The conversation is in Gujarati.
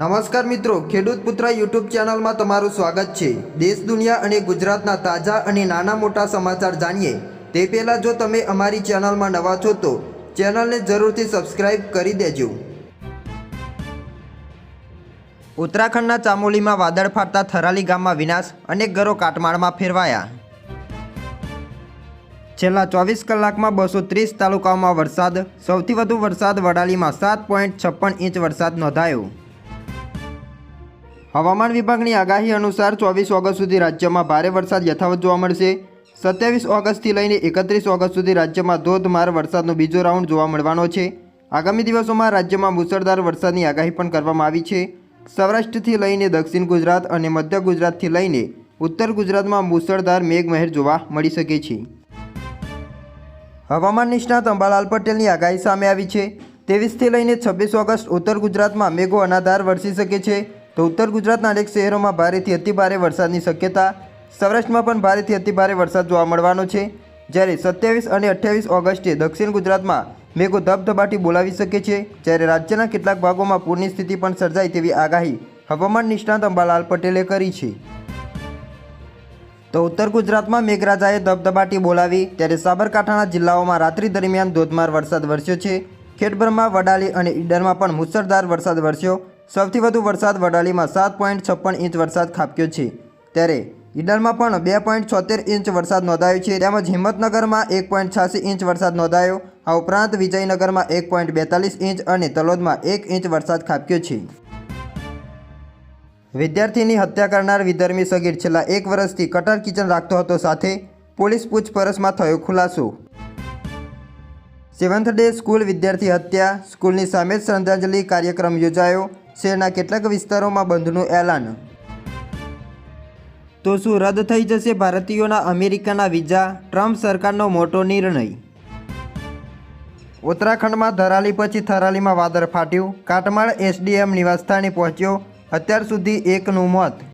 નમસ્કાર મિત્રો, ખેડૂત પુત્ર યુટ્યુબ ચેનલમાં તમારું સ્વાગત છે. દેશ, દુનિયા અને ગુજરાતના તાજા અને નાના મોટા સમાચાર જાણીએ. તે પહેલાં જો તમે અમારી ચેનલમાં નવા છો તો ચેનલને જરૂરથી સબસ્ક્રાઇબ કરી દેજો. ઉત્તરાખંડના ચામોલીમાં વાદળ ફાટતા થરાલી ગામમાં વિનાશ અનેક ઘરો કાટમાળમાં ફેરવાયા. છેલ્લા ચોવીસ કલાકમાં બસો ત્રીસ તાલુકાઓમાં વરસાદ, સૌથી વધુ વરસાદ વડાલીમાં સાત પોઈન્ટ છપ્પન ઇંચ વરસાદ નોંધાયો. હવામાન વિભાગની આગાહી અનુસાર ચોવીસ ઓગસ્ટ સુધી રાજ્યમાં ભારે વરસાદ યથાવત જોવા મળશે. સત્યાવીસ ઓગસ્ટથી લઈને એકત્રીસ ઓગસ્ટ સુધી રાજ્યમાં ધોધમાર વરસાદનો બીજો રાઉન્ડ જોવા મળવાનો છે. આગામી દિવસોમાં રાજ્યમાં મુસળધાર વરસાદની આગાહી પણ કરવામાં આવી છે. સૌરાષ્ટ્રથી લઈને દક્ષિણ ગુજરાત અને મધ્ય ગુજરાતથી લઈને ઉત્તર ગુજરાતમાં મુસળધાર મેઘમહેર જોવા મળી શકે છે. હવામાન નિષ્ણાત અંબાલાલ પટેલની આગાહી સામે આવી છે. ત્રેવીસથી લઈને છવ્વીસ ઓગસ્ટ ઉત્તર ગુજરાતમાં મેઘો અનાધાર વરસી શકે છે. તો ઉત્તર ગુજરાતના અનેક શહેરોમાં ભારેથી અતિભારે વરસાદની શક્યતા. સૌરાષ્ટ્રમાં પણ ભારેથી અતિભારે વરસાદ જોવા મળવાનો છે. જ્યારે સત્યાવીસ અને અઠ્યાવીસ ઓગસ્ટે દક્ષિણ ગુજરાતમાં મેઘો ધબધબાટી બોલાવી શકે છે. જ્યારે રાજ્યના કેટલાક ભાગોમાં પૂરની સ્થિતિ પણ સર્જાય તેવી આગાહી હવામાન નિષ્ણાત અંબાલાલ પટેલે કરી છે. તો ઉત્તર ગુજરાતમાં મેઘરાજાએ ધબધબાટી બોલાવી ત્યારે સાબરકાંઠાના જિલ્લાઓમાં રાત્રિ દરમિયાન ધોધમાર વરસાદ વરસ્યો છે. ખેડબ્રહ્મા, વડાલી અને ઈડરમાં પણ મુસળધાર વરસાદ વરસ્યો. સૌથી વધુ વરસાદ વડાલીમાં સાત પોઈન્ટ છપ્પન ઇંચ વરસાદ ખાબક્યો છે. ત્યારે ઈડરમાં પણ બે પોઈન્ટ છોતેર ઇંચ વરસાદ નોંધાયો છે. તેમજ હિંમતનગરમાં એક પોઈન્ટ છ્યાસી ઇંચ વરસાદ નોંધાયો. આ ઉપરાંત વિજયનગરમાં એક પોઈન્ટ બેતાલીસ ઇંચ અને તલોદમાં એક ઇંચ વરસાદ ખાબક્યો છે. વિદ્યાર્થીની હત્યા કરનાર વિધર્મી સગીર છેલ્લા એક વર્ષથી કટર કિચન રાખતો હતો સાથે પોલીસ પૂછપરછમાં થયો ખુલાસો. સેવન્થ ડે સ્કૂલ વિદ્યાર્થી હત્યા, સ્કૂલની સામે શ્રદ્ધાંજલિ કાર્યક્રમ યોજાયો. શહેરના કેટલાક વિસ્તારોમાં બંધનું એલાન. તો શું રદ થઈ જશે ભારતીયોના અમેરિકાના વિઝા? ટ્રમ્પ સરકારનો મોટો નિર્ણય. ઉત્તરાખંડમાં ધરાલી પછી થરાલીમાં વાદળ ફાટ્યું. કાટમાળ એસડીએમ નિવાસસ્થાને પહોંચ્યો. અત્યાર સુધી એકનું મોત.